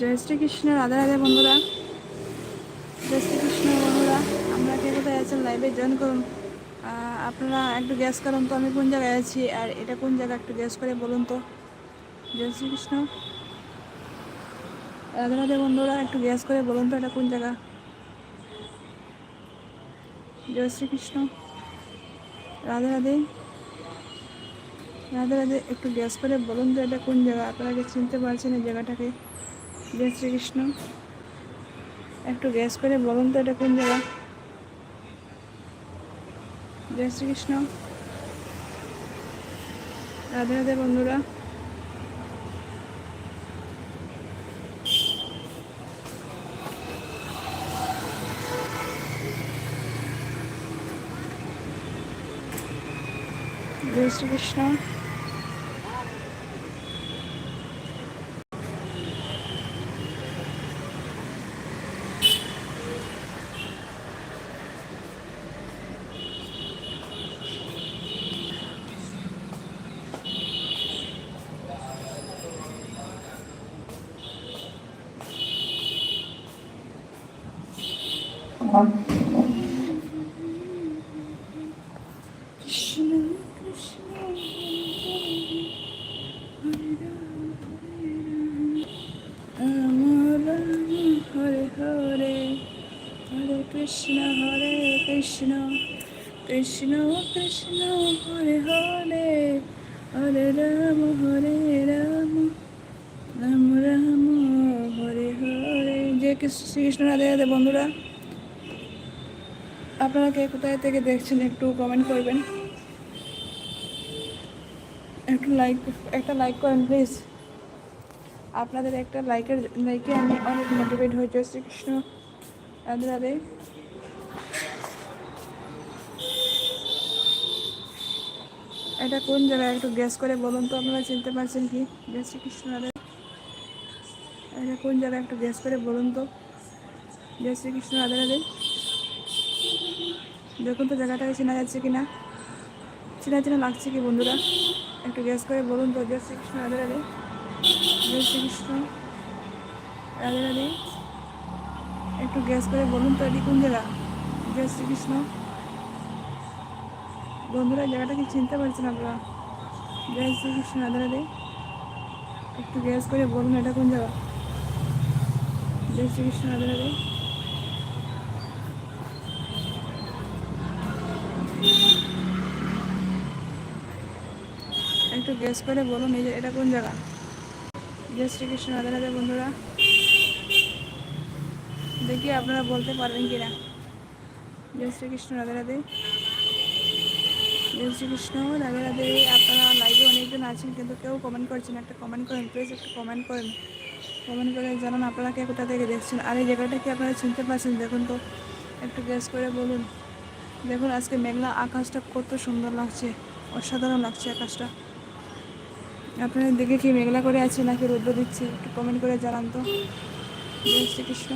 জয় শ্রীকৃষ্ণ রাধা রাধা বন্ধুরা। জয় শ্রীকৃষ্ণ বন্ধুরা, আমরা কে কোথায় আছেন? লাইভে জয়েন করুন। আপনারা একটু গ্যাস করুন তো, আমি কোন জায়গায় আছি আর এটা কোন জায়গা একটু গ্যাস করে বলুন তো। জয় শ্রীকৃষ্ণ রাধা রাধা বন্ধুরা, একটু গ্যাস করে বলুন তো এটা কোন জায়গা? জয় শ্রীকৃষ্ণ রাধে রাধে। রাধে রাধে, একটু গ্যাস করে বলুন তো এটা কোন জায়গা? আপনারা চিনতে পারছেন এই জায়গাটাকে? জয় শ্রীকৃষ্ণ। একটু গ্যাস করে বলুন তো এটা কোন জায়গা? জয় শ্রীকৃষ্ণ। রাধে রাধে বন্ধুরা। জয় শ্রীকৃষ্ণ। কৃষ্ণ হরে কৃষ্ণ কৃষ্ণ কৃষ্ণ হরে হরে হরে রাম হরে রাম রাম রাম হরে হরে যে কৃষ্ণ রাধে রাধে বন্ধুরা আপনারা কে কোথায় থেকে দেখছেন একটু কমেন্ট করবেন। একটু লাইক একটা লাইক করেন প্লিজ আপনাদের একটা লাইকের লাইকে আমি অনেক মোটিভেট হয়ে যাই শ্রীকৃষ্ণ। রাধে এটা কোন জায়গায়? একটু গ্যাস করে বলুন তো, আপনারা চিনতে পারছেন কি? জয় শ্রীকৃষ্ণ, রাধে। এটা কোন জায়গায়? একটু গ্যাস করে বলুন তো। জয় শ্রীকৃষ্ণ রাধে। দেখুন তো জায়গাটাকে চেনা যাচ্ছে কি না চেনা চেনা লাগছে কি বন্ধুরা? একটু গ্যাস করে বলুন তো, জয় শ্রীকৃষ্ণ, রাধে রাধে। জয় শ্রীকৃষ্ণ, রাধে রাধে। একটু গ্যাস করে বলুন তো, এটি কোন জায়গা জয় শ্রীকৃষ্ণ। বন্ধুরা জায়গাটা কি চিনতে পারছেন আপনারা? জয় শ্রীকৃষ্ণ, রাধে রাধে। একটু গ্যাস করে বলুন, এটা কোন জায়গা জয় শ্রীকৃষ্ণ, রাধে রাধে। একটু গেস করে বলুন এই যে এটা কোন জায়গা? জয় শ্রীকৃষ্ণ রাধে রাধে বন্ধুরা। দেখি আপনারা বলতে পারবেন কিনা। জয় শ্রীকৃষ্ণ রাধে রাধে। জয় শ্রীকৃষ্ণ রাধে রাধে, আপনারা লাইভে অনেকজন আছেন, কিন্তু কেউ কমেন্ট করছেন একটা কমেন্ট করেন প্লিজ একটা কমেন্ট করেন। কমেন্ট করে জানান আপনারা কে কোথা থেকে দেখছেন। আর এই জায়গাটা কি আপনারা চিনতে পারছেন? দেখুন তো, একটু গেস করে বলুন। দেখুন আজকে মেঘলা আকাশটা কত সুন্দর লাগছে, অসাধারণ লাগছে আকাশটা। আপনাদের দিকে কি মেঘলা করে আছে নাকি রৌদ্র দিচ্ছে, একটু কমেন্ট করে জানান তো। জয় শ্রীকৃষ্ণ।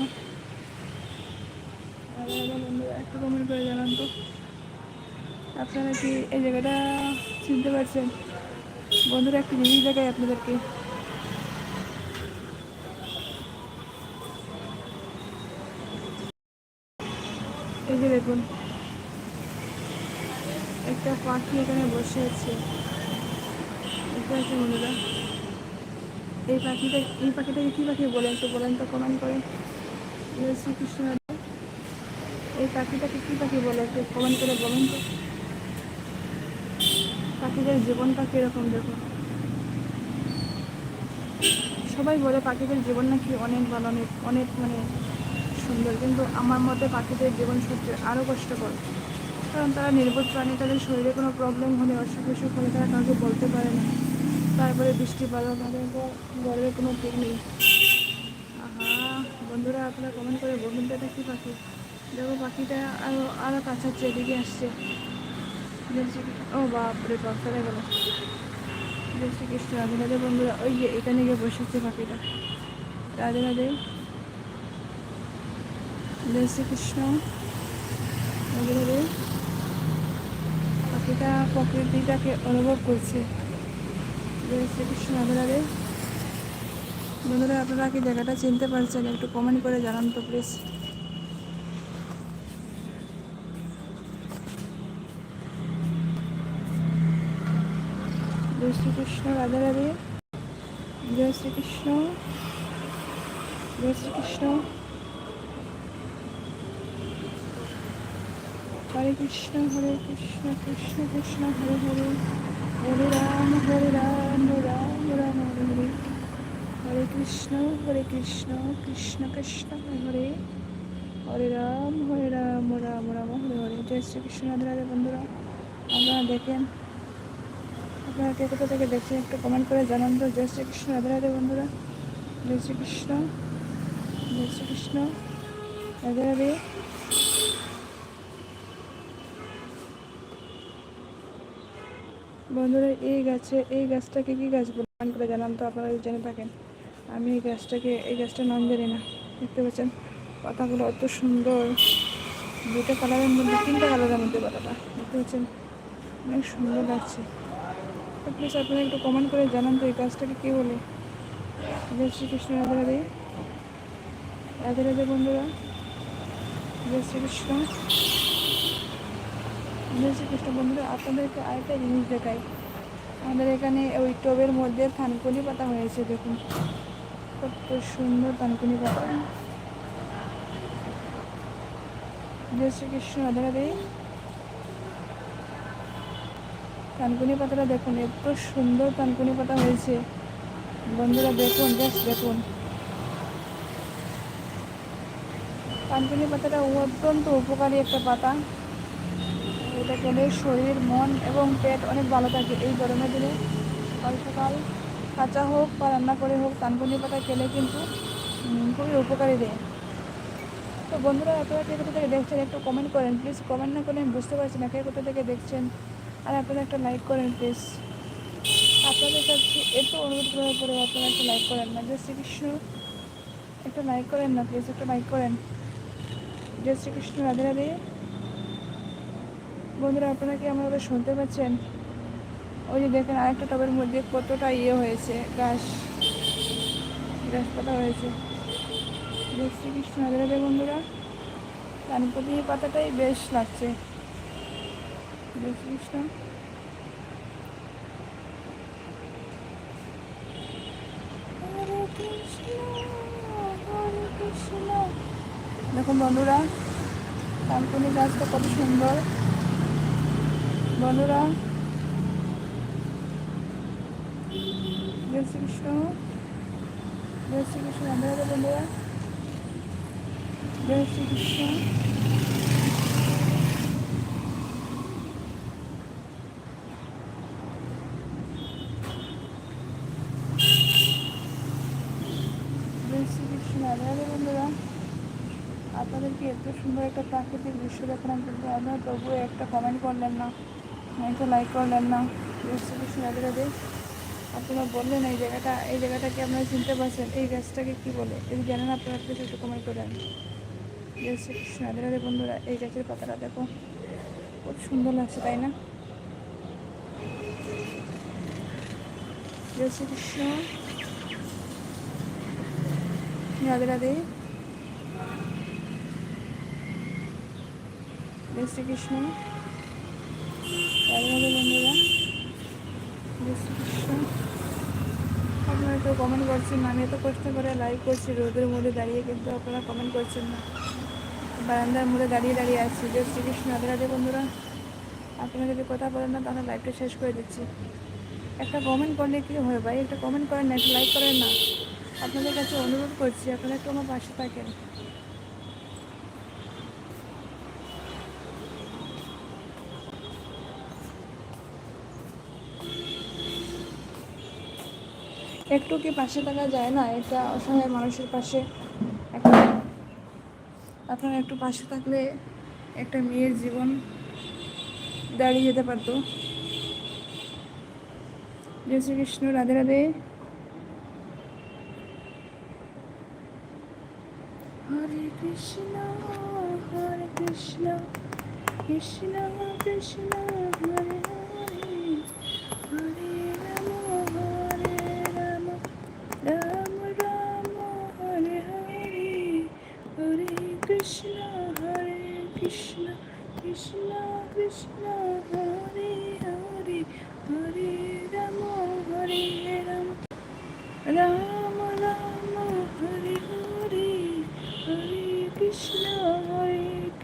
একটু কমেন্ট করে জানান তো। আপনারা কি এই জায়গাটা চিনতে পারছেন? বন্ধুরা, একটু জিনিস দেখাই আপনাদেরকে। এই যে দেখুন একটা পাখি এখানে বসে আছে। আছে বন্ধুরা এই পাখিটা, এই পাখিটাকে কী পাখি বলে একটু বলেন তো, কমেন্ট করেন শ্রীকৃষ্ণ এই পাখিটাকে কী পাখি বলে একটু কমেন্ট করে বলেন তো। পাখিদের জীবনটা কীরকম দেখুন। সবাই বলে পাখিদের জীবন নাকি অনেক ভালো, অনেক অনেক মানে সুন্দর, কিন্তু আমার মতে পাখিদের জীবন সত্যি আরও কষ্টকর। কারণ তারা নির্বোধ প্রাণী, তাদের শরীরে কোনো প্রবলেম হলে, অসুখ বিসুখ হলে তারা কাউকে বলতে পারে না। তারপরে বৃষ্টি বাদল তাদের গর্বের কোনো ঠিক নেই। আহা, বন্ধুরা, আপনারা কমেন্ট করে বলুন তো কী পাখি? দেখো, পাখিটা আরও আরও কাছাচ্ছে এদিকে আসছে। ও বাপরে বাপ গেল জয় শ্রীকৃষ্ণ রাধে রাধে, বন্ধুরা, ওই যে এখানে গিয়ে বসেছে পাখিটা। রাধে রাধে। জয় শ্রীকৃষ্ণ। রাধে রাধে। পাখিটা প্রকৃতিটাকে অনুভব করছে। জয় শ্রীকৃষ্ণ রাধে বন্ধুরা, আপনারা কি জায়গাটা চিনতে পারছেন? একটু কমেন্ট করে জানান তো প্লিজ জয় শ্রীকৃষ্ণ রাধে রাধে জয় শ্রীকৃষ্ণ। জয় শ্রীকৃষ্ণ। হরে কৃষ্ণ হরে কৃষ্ণ কৃষ্ণ কৃষ্ণ, হরে হরে। হরে রাম হরে রাম রাম রাম হরে। হরে হরে কৃষ্ণ হরে কৃষ্ণ কৃষ্ণ কৃষ্ণ, হরে হরে। রাম হরে রাম রাম রাম, হরে হরে। জয় শ্রীকৃষ্ণ রাধে বন্ধুরা। আপনারা দেখেন আপনারা কে কোথা থেকে দেখছেন একটু কমেন্ট করে জানান তো। জয় শ্রীকৃষ্ণ রাধে রাধে বন্ধুরা। জয় শ্রীকৃষ্ণ জয় শ্রীকৃষ্ণ রাধে রাধে। বন্ধুরা, এই গাছে, এই গাছটাকে কি গাছ বলে? কমেন্ট করে জানান তো আপনারা জেনে থাকেন। আমি এই গাছটাকে, এই গাছটার নাম জানি না। দেখতে পাচ্ছেন? পাতাগুলো অত সুন্দর। দুটো কালারের মধ্যে, তিনটা কালারের মধ্যে পাতাটা। দেখতে পাচ্ছেন? অনেক সুন্দর লাগছে। তো প্লিজ আপনারা একটু কমেন্ট করে জানান তো এই গাছটাকে কী বলে? জয় শ্রীকৃষ্ণ, রাধে রাধে। রাধে রাধে বন্ধুরা। জয় শ্রীকৃষ্ণ। জয় শ্রীকৃষ্ণ বন্ধুরা আপনাদেরকে আরেকটা জিনিস দেখাই। আমাদের এখানে ওই টবের মধ্যে থানকুনি পাতা হয়েছে, দেখুন। কত সুন্দর থানকুনি পাতা। জয় শ্রীকৃষ্ণ রাধে রাধে থানকুনি পাতাটা দেখুন, এত সুন্দর থানকুনি পাতা হয়েছে। বন্ধুরা, দেখুন জাস্ট দেখুন। থানকুনি পাতাটা অত্যন্ত উপকারী একটা পাতা। এটা খেলে শরীর, মন এবং পেট অনেক ভালো থাকে। এই গরমের দিনে সকাল কাঁচা হোক বা রান্না করে হোক তানকুনি পাতা খেলে কিন্তু খুবই উপকারী দেয়। তো বন্ধুরা, আপনারা কে কোথা থেকে দেখছেন একটু কমেন্ট করেন। প্লিজ কমেন্ট না করলে আমি বুঝতে পারছি না কে কোথা থেকে দেখছেন। আর আপনারা একটা লাইক করেন প্লিজ আপনাদের কাছে এত অনুরোধ করার পরে আপনারা একটা লাইক করেন না। জয় শ্রীকৃষ্ণ। একটা লাইক করেন না প্লিজ একটা লাইক করেন। জয় শ্রীকৃষ্ণ, রাধে রাধে। বন্ধুরা, আপনারা কি আমার শুনতে পাচ্ছেন? ওই যে দেখেন, আরেকটা টবের মধ্যে কতটা ইয়ে হয়েছে গাছ পাতা হয়েছে। জয় শ্রীকৃষ্ণ রাধে বন্ধুরা কানপতি পাতাটাই বেশ লাগছে। জয় কৃষ্ণ। দেখুন বন্ধুরা, কানকুনি গাছটা কত সুন্দর। বন্ধুরা, জয় শ্রীকৃষ্ণ জয় শ্রীকৃষ্ণ রাধে বন্ধুরা, জয় শ্রীকৃষ্ণ। আপনাদেরকে এত সুন্দর একটা প্রাকৃতিক দৃশ্য দেখালাম, কিন্তু আপনারা তবুও একটা কমেন্ট করলেন না। একটা লাইক করলেন না জয় শ্রীকৃষ্ণ রাধে রাধে আপনারা বললেন এই জায়গাটা এই জায়গাটাকে আপনারা চিনতে পারছেন এই গাছটাকে কি বলে এই জানেন আপনারা প্লিজ একটু কমেন্ট করেন জয় শ্রীকৃষ্ণ রাধে রাধে বন্ধুরা এই গাছের পাতাটা দেখো খুব সুন্দর লাগছে তাই না জয় শ্রীকৃষ্ণ রাধে রাধে জয় শ্রীকৃষ্ণ রাধে রাধে বন্ধুরা জয় শ্রীকৃষ্ণ আপনারা কেউ কমেন্ট করছেন না, আমি এত কষ্ট করে লাইক করছি, রোদের মধ্যে দাঁড়িয়ে কিন্তু আপনারা কমেন্ট করছেন না। বারান্দার মধ্যে দাঁড়িয়ে দাঁড়িয়ে আছি। জয় শ্রীকৃষ্ণ। রাধে বন্ধুরা, আপনারা যদি কথা বলেন না, তাহলে লাইভটা শেষ করে দিচ্ছি। একটা কমেন্ট করলে কি হয় ভাই? একটা কমেন্ট করেন না, একটা লাইক করেন না। আপনাদের কাছে অনুরোধ করছি, আপনারা একটু আমার পাশে থাকেন। একটু কি পাশে থাকা যায় না? এটা অসহায় মানুষের পাশে আপনারা একটু পাশে থাকলে একটা মেয়ের জীবন দাঁড়িয়ে যেতে পারতো। জয় শ্রীকৃষ্ণ রাধে রাধে। হরে কৃষ্ণ হরে কৃষ্ণ কৃষ্ণ কৃষ্ণ।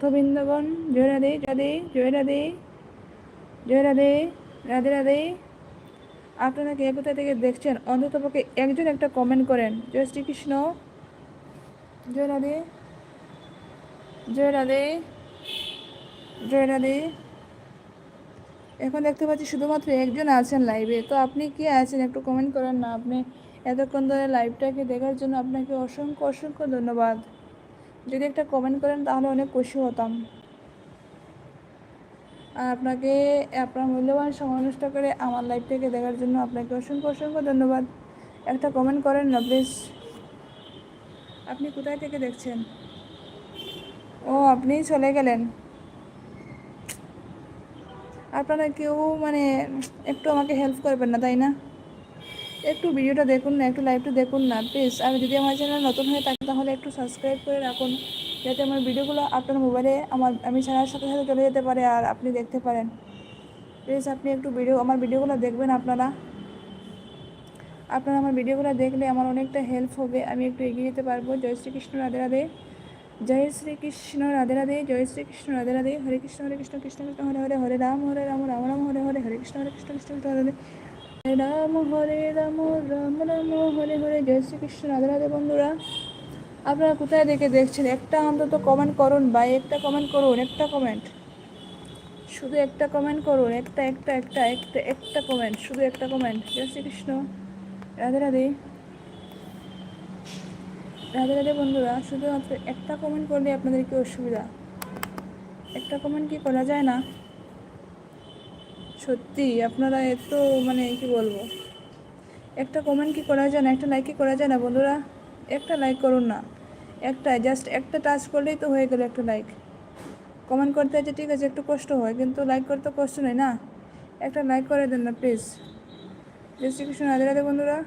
ভক্তবৃন্দগণ জয় রাধে রাধে, জয় রাধে জয় রাধে রাধে রাধে। আপনারা কে কোথা থেকে দেখছেন, অন্তত পক্ষে একজন একটা কমেন্ট করেন। জয় শ্রীকৃষ্ণ। জয় রাধে। জয় রাধে। জয় রাধে। এখন দেখতে পাচ্ছি শুধুমাত্র একজন আছেন লাইভে তো আপনি কি আছেন? একটু কমেন্ট করেন না। আপনি এতক্ষণ ধরে লাইভটাকে দেখার জন্য আপনাকে অসংখ্য অসংখ্য ধন্যবাদ। যদি একটা কমেন্ট করেন, তাহলে অনেক খুশি হতাম। আর আপনাকে, আপনার মূল্যবান সময় নষ্ট করে আমার লাইভটাকে দেখার জন্য আপনাকে অসংখ্য অসংখ্য ধন্যবাদ। একটা কমেন্ট করেন না প্লিজ আপনি কোথায় থেকে দেখছেন? ও আপনি চলে গেলেন। আপনারা কেউ মানে একটু আমাকে হেল্প করবেন না, তাই না? একটু ভিডিওটা দেখুন না, একটু লাইভটা দেখুন না প্লিজ আর যদি আমার চ্যানেল নতুন হয়ে থাকে, তাহলে একটু সাবস্ক্রাইব করে রাখুন, যাতে আমার ভিডিওগুলো আপনার মোবাইলে আমার, আমি ছাড়ার সাথে সাথে চলে যেতে পারে আর আপনি দেখতে পারেন। প্লিজ আপনি একটু ভিডিও আমার ভিডিওগুলো দেখবেন আপনারা। আপনারা আমার ভিডিওগুলো দেখলে আমার অনেকটা হেল্প হবে। আমি একটু এগিয়ে যেতে পারব। জয় শ্রীকৃষ্ণ, রাধে রাধে। জয় শ্রীকৃষ্ণ, রাধে রাধে। জয় শ্রীকৃষ্ণ, রাধে রাধে। হরে কৃষ্ণ হরে কৃষ্ণ কৃষ্ণ কৃষ্ণ। হরে হরে হরে রাম হরে রাম রাম রাম, হরে হরে। হরে কৃষ্ণ হরে কৃষ্ণ কৃষ্ণ কৃষ্ণ হরে হরে রাম হরে রাম রাম রাম, হরে হরে, জয় শ্রীকৃষ্ণ, রাধে রাধে বন্ধুরা। আপনারা কোথায় দেখে দেখছেন? একটা অন্তত কমেন্ট করুন ভাই, একটা কমেন্ট করুন, একটা কমেন্ট শুধু একটা কমেন্ট করুন, একটা একটা একটা একটা একটা কমেন্ট শুধু একটা কমেন্ট জয় শ্রীকৃষ্ণ, রাধে রাধে। রাধে রাধে বন্ধুরা, শুধুমাত্র একটা কমেন্ট করলে আপনাদের কি অসুবিধা? একটা কমেন্ট কি করা যায় না? সত্যি, আপনারা এত মানে কি বলব? একটা কমেন্ট কি করা যায় না, একটা লাইক কি করা যায় না বন্ধুরা? একটা লাইক করুন না। একটা জাস্ট একটা টাচ করলেই তো হয়ে গেল একটা লাইক কমেন্ট করতে আছে, ঠিক আছে, একটু কষ্ট হয়, কিন্তু লাইক করতে কষ্ট নেই না? একটা লাইক করে দেন না প্লিজ জয় শ্রীকৃষ্ণ রাধে রাধে বন্ধুরা।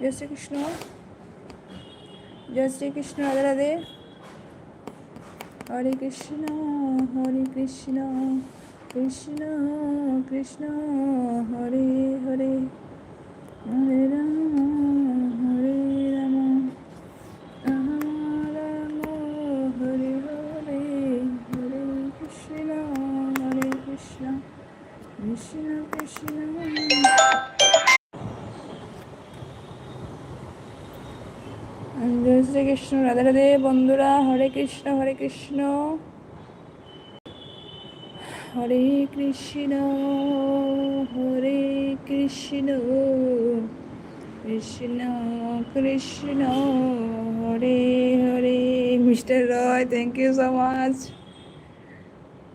জয় শ্রীকৃষ্ণ জয় শ্রীকৃষ্ণ রাধে রাধে। হরে কৃষ্ণ হরে কৃষ্ণ। কৃষ্ণ কৃষ্ণ, হরে হরে। হরে রাম হরে রাম। রাম রাম, হরে হরে। হরে কৃষ্ণ হরে কৃষ্ণ। কৃষ্ণ কৃষ্ণ। জয় শ্রীকৃষ্ণ রাধে রাধে। বন্ধুরা, Hare Krishna Hare Krishna. Hare Krishna Hare Krishna Krishna Krishna, Hare Hare. Mister Roy thank you so much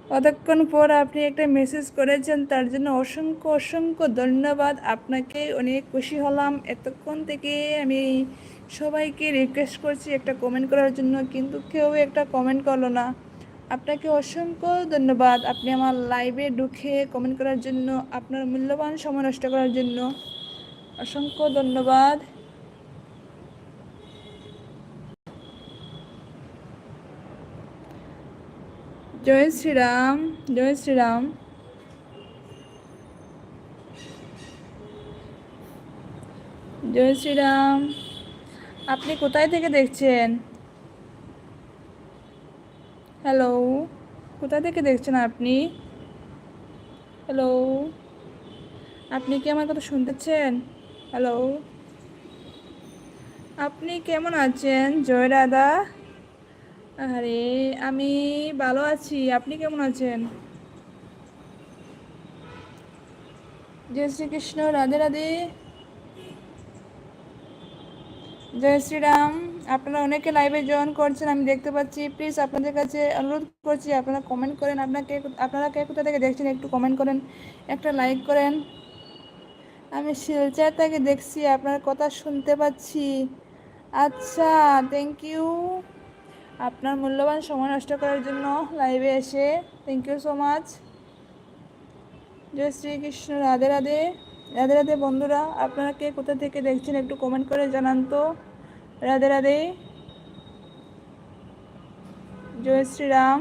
কতক্ষণ পর আপনি একটা মেসেজ করেছেন, তার জন্য অসংখ্য অসংখ্য ধন্যবাদ। আপনাকে অনেক খুশি হলাম। এতক্ষণ থেকে আমি সবাইকে রিকোয়েস্ট করছি একটা কমেন্ট করার জন্য, কিন্তু কেউ একটা কমেন্ট করল না। আপনাকে অসংখ্য ধন্যবাদ। আপনি আমার লাইভে ঢুকে কমেন্ট করার জন্য, আপনার মূল্যবান সময় নষ্ট করার জন্য অসংখ্য ধন্যবাদ। জয় শ্রীরাম জয় শ্রীরাম। জয় শ্রীরাম। আপনি কোথায় থেকে দেখছেন? হ্যালো কোথা থেকে দেখছেন আপনি? হ্যালো আপনি কি আমার কথা শুনতেছেন? হ্যালো আপনি কেমন আছেন? জয় রাধা। আরে, আমি ভালো আছি। আপনি কেমন আছেন? জয় শ্রীকৃষ্ণ, রাধে রাধে। জয় শ্রীরাম। আপনারা অনেকে লাইভে জয়েন করছেন, আমি দেখতে পাচ্ছি। প্লিজ আপনাদের কাছে অনুরোধ করছি, আপনারা কমেন্ট করেন। আপনাকে আপনারা কে কোথা থেকে দেখছেন একটু কমেন্ট করেন, একটা লাইক করেন। আমি শিলচার থেকে দেখছি, আপনার কথা শুনতে পাচ্ছি। আচ্ছা থ্যাংক ইউ আপনার মূল্যবান সময় নষ্ট করার জন্য লাইভে এসে থ্যাংক ইউ সো মাচ জয় শ্রীকৃষ্ণ, রাধে রাধে। রাধে রাধে বন্ধুরা, আপনারা কে কোথা থেকে দেখছেন একটু কমেন্ট করে জানান তো। রাধে রাধে। জয় শ্রীরাম।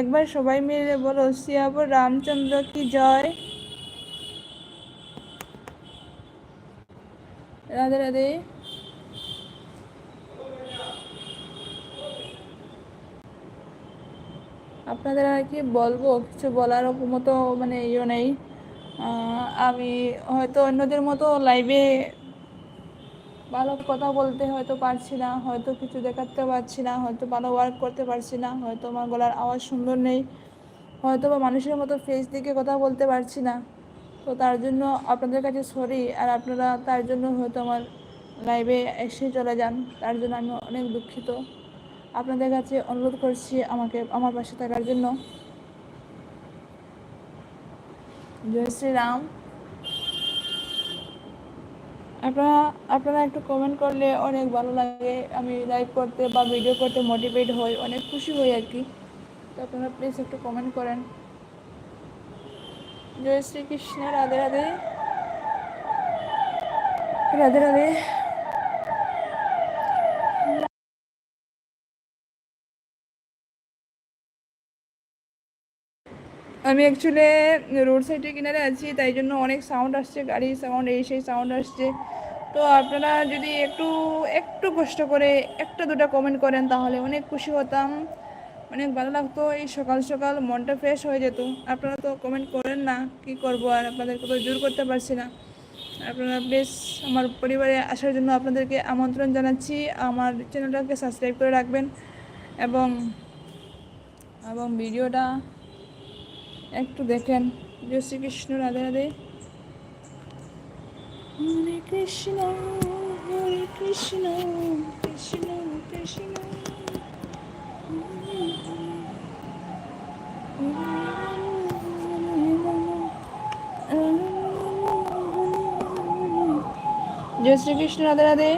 একবার সবাই মিলে বলো শ্রিয়াবর রামচন্দ্র কি জয়? রাধে রাধে। আপনাদের আর কি বলব, কিছু বলার মতো মানে ইয়ে নেই। আমি হয়তো অন্যদের মতো লাইভে ভালো কথা বলতে হয়তো পারছি না, হয়তো কিছু দেখাতে পারছি না, হয়তো ভালো ওয়ার্ক করতে পারছি না, হয়তো আমার গলার আওয়াজ সুন্দর নেই, হয়তো বা মানুষের মতো ফেস দিকে কথা বলতে পারছি না। তো তার জন্য আপনাদের কাছে সরি আর আপনারা তার জন্য হয়তো আমার লাইভে এসে চলে যান, তার জন্য আমি অনেক দুঃখিত। আপনাদের কাছে অনুরোধ করছি আমাকে, আমার পাশে থাকার জন্য। জয় শ্রীরাম। আপনারা আপনারা একটু কমেন্ট করলে অনেক ভালো লাগে। আমি লাইভ করতে বা ভিডিও করতে মোটিভেট হই, অনেক খুশি হই আর কি। তো আপনারা প্লিজ একটু কমেন্ট করেন। জয় শ্রীকৃষ্ণ, রাধে রাধে। রাধে রাধে। আমি অ্যাকচুয়ালি রোড সাইডের কিনারে আছি, তাই জন্য অনেক সাউন্ড আসছে, গাড়ির সাউন্ড এই সেই সাউন্ড আসছে। তো আপনারা যদি একটু একটু কষ্ট করে একটা দুটা কমেন্ট করেন, তাহলে অনেক খুশি হতাম। অনেক ভালো লাগতো, এই সকাল সকাল মনটা ফ্রেশ হয়ে যেত। আপনারা তো কমেন্ট করেন না, কি করব আর আপনাদেরকে তো জোর করতে পারছি না। আপনারা প্লিজ আমার পরিবারে আসার জন্য আপনাদেরকে আমন্ত্রণ জানাচ্ছি। আমার চ্যানেলটাকে সাবস্ক্রাইব করে রাখবেন এবং এবং ভিডিওটা একটু দেখেন জয় শ্রীকৃষ্ণ রাধে রাধে। হরে কৃষ্ণ হরে কৃষ্ণ কৃষ্ণ কৃষ্ণ। জয় শ্রীকৃষ্ণ রাধে রাধে।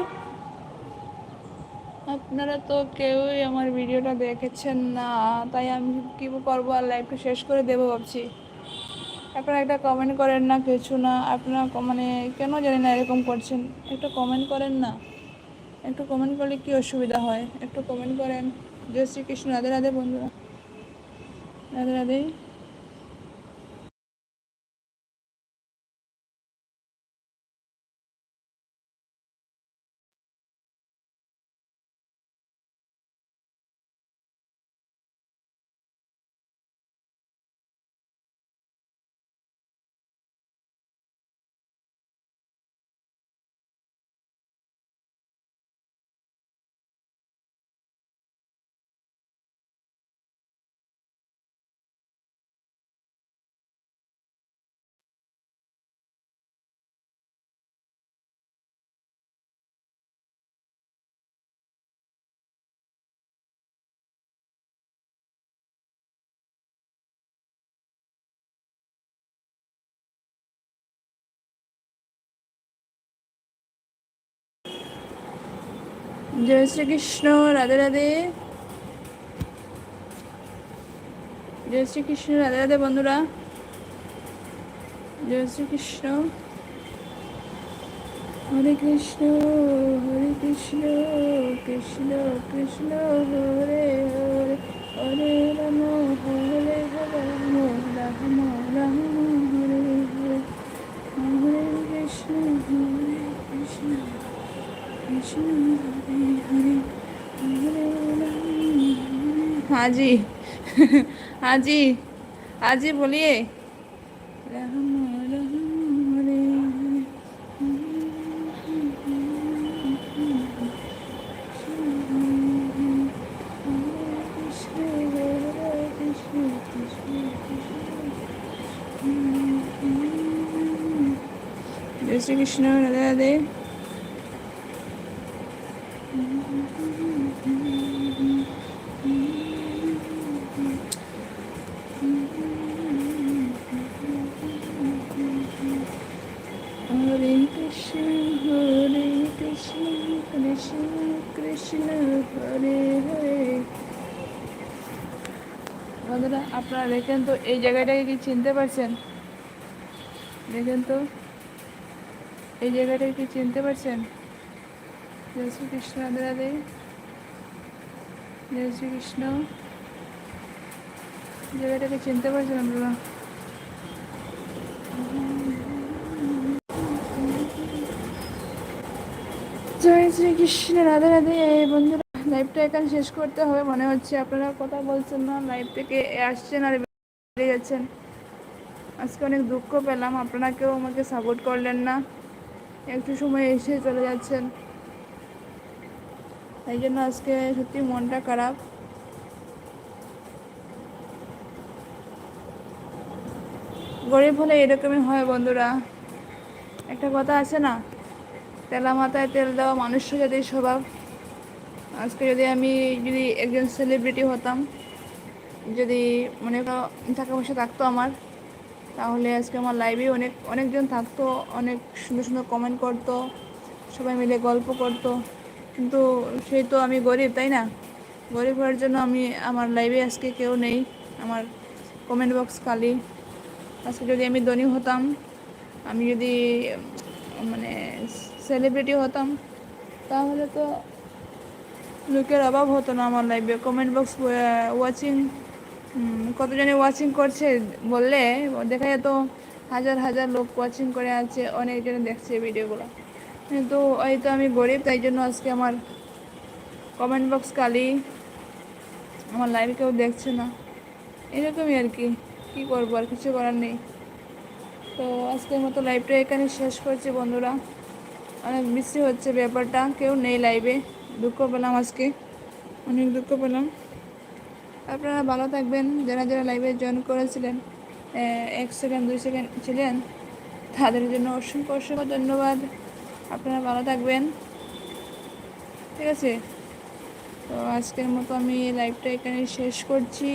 আপনারা তো কেউই আমার ভিডিওটা দেখেছেন না, তাই আমি কী করব আর লাইভটা শেষ করে দেবো ভাবছি। আপনারা একটা কমেন্ট করেন না, কিছু না, আপনারা মানে কেন জানি না এরকম করছেন। একটু কমেন্ট করেন না। একটু কমেন্ট করলে কী অসুবিধা হয়? একটু কমেন্ট করেন। জয় শ্রীকৃষ্ণ, রাধে রাধে বন্ধুরা। রাধে রাধে। জয় শ্রীকৃষ্ণ, রাধে রাধে। জয় শ্রীকৃষ্ণ, রাধে রাধে বন্ধুরা। জয় শ্রীকৃষ্ণ। হরে কৃষ্ণ হরে কৃষ্ণ কৃষ্ণ কৃষ্ণ, হরে হরে। হরে রাম হরে রাম রাম রাম, হরে হরে। হরে কৃষ্ণ হরে কৃষ্ণ हाँ जी हाँ जी हाँ जी बोलिए जय श्री कृष्ण राधे राधे দেখেন তো, এই জায়গাটাকে কি চিনতে পারছেন? দেখেন তো, এই জায়গাটাকে কি চিনতে পারছেন? জয় শ্রীকৃষ্ণ, রাধে রাধে। জয় শ্রীকৃষ্ণ। জায়গাটাকে চিনতে পারছেন আপনারা? জয় শ্রীকৃষ্ণ, রাধে রাধে। বন্ধুরা লাইভটা এখানে শেষ করতে হবে। মনে হচ্ছে আপনারা কথা বলছেন না লাইভ থেকে আসছেন আর যাচ্ছেন। আজকে অনেক দুঃখ পেলাম আপনারা কেউ আমাকে সাপোর্ট করলেন না। একটু সময় এসে চলে যাচ্ছেন। তাই জন্য আজকে সত্যি মনটা খারাপ। গরিব হলে এরকমই হয় বন্ধুরা। একটা কথা আছে না, তেলা মাথায় তেল দেওয়া মানুষের যদি স্বভাব। আজকে যদি আমি যদি একজন সেলিব্রিটি হতাম যদি মনে করো টাকা পয়সা থাকতো আমার, তাহলে আজকে আমার লাইভে অনেক, অনেকজন থাকতো, অনেক সুন্দর সুন্দর কমেন্ট করতো, সবাই মিলে গল্প করতো। কিন্তু সেই তো আমি গরিব, তাই না? গরিব হওয়ার জন্য আমি আমার লাইভে আজকে কেউ নেই, আমার কমেন্ট বক্স খালি। আজকে যদি আমি ধনী হতাম, আমি যদি মানে সেলিব্রিটি হতাম, তাহলে তো লোকের অভাব হতো না আমার লাইফে কমেন্ট বক্স ওয়াচিং কতজনে ওয়াচিং করছে বললে, দেখা যেত হাজার হাজার লোক ওয়াচিং করে আছে অনেকজনে দেখছে ভিডিওগুলো হয়তো আমি গরিব, তাই জন্য আজকে আমার কমেন্ট বক্স খালি। আমার লাইভে কেউ দেখছে না। এরকমই আর কি, কী করব, আর কিছু করার নেই। তো আজকের মতো লাইভটা এখানে শেষ করছি বন্ধুরা। অনেক মিষ্টি হচ্ছে ব্যাপারটা, কেউ নেই লাইভে দুঃখ পেলাম আজকে, অনেক দুঃখ পেলাম। আপনারা ভালো থাকবেন। যারা যারা লাইভে জয়েন করেছিলেন এক সেকেন্ড দুই সেকেন্ড ছিলেন, তাদের জন্য অসংখ্য অসংখ্য ধন্যবাদ। আপনারা ভালো থাকবেন। ঠিক আছে? তো আজকের মতো আমি লাইভটা এখানে শেষ করছি।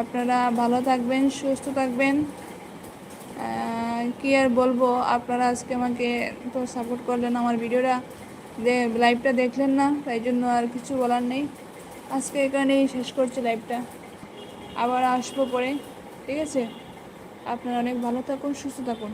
আপনারা ভালো থাকবেন, সুস্থ থাকবেন। কি আর বলব, আপনারা আজকে আমাকে তো সাপোর্ট করলেন আমার ভিডিওটা লাইভটা দেখলেন না, তাই জন্য আর কিছু বলার নেই। আজকে এখানেই শেষ করছি লাইভটা আবার আসব পরে, ঠিক আছে? আপনারা অনেক ভালো থাকুন, সুস্থ থাকুন।